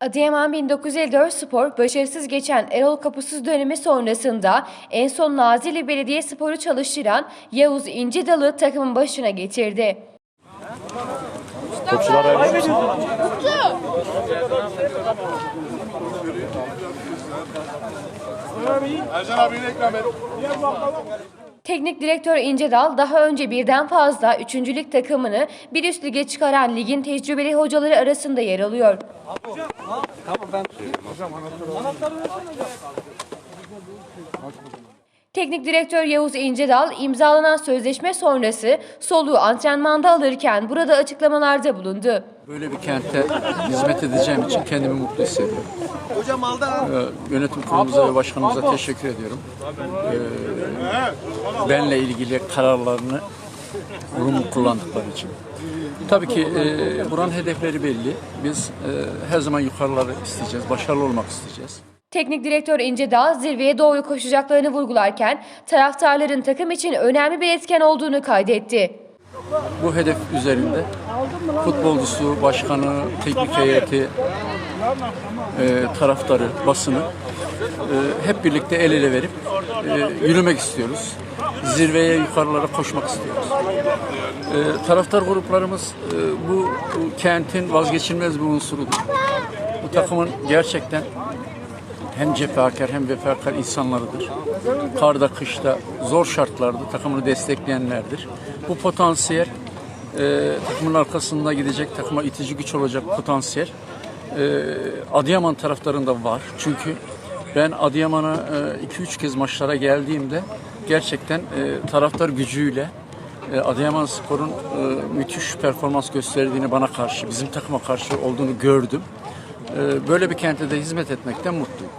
Adıyaman 1954 Spor başarısız geçen Erol Kapısız dönemi sonrasında en son Nazilli Belediyespor'u çalıştıran Yavuz İncidalı takımın başına getirdi. Topçular? Ercan abine ikram et. Teknik direktör İncedal daha önce birden fazla 3. lig takımını bir üst lige çıkaran ligin tecrübeli hocaları arasında yer alıyor. Teknik direktör Yavuz İncedal imzalanan sözleşme sonrası soluğu antrenmanda alırken burada açıklamalarda bulundu. Böyle bir kentte hizmet edeceğim için kendimi mutlu hissediyorum. Hocam aldı Yönetim kurulumuza ve başkanımıza teşekkür ediyorum. Ee, benle ilgili kararlarını olumlu kullandıkları için. Tabii ki e, buranın hedefleri belli. Biz e, her zaman yukarıları isteyeceğiz, başarılı olmak isteyeceğiz. Teknik direktör İncedal zirveye doğru koşacaklarını vurgularken taraftarların takım için önemli bir etken olduğunu kaydetti. Bu hedef üzerinde futbolcusu, başkanı, teknik heyeti, e, taraftarı, basını e, hep birlikte el ele verip e, yürümek istiyoruz. Zirveye, yukarılara koşmak istiyoruz. E, taraftar gruplarımız e, bu, bu kentin vazgeçilmez bir unsurudur. Bu takımın gerçekten hem cefakar hem vefakar insanlarıdır. Karda, kışta, zor şartlarda takımını destekleyenlerdir. Bu potansiyel e, takımın arkasında gidecek, takıma itici güç olacak potansiyel e, Adıyaman taraftarında var. Çünkü ben Adıyaman'a 2-3 kez maçlara geldiğimde gerçekten e, taraftar gücüyle e, Adıyaman Spor'un e, müthiş performans gösterdiğini bana karşı, bizim takıma karşı olduğunu gördüm. E, böyle bir kente de hizmet etmekten mutluyum.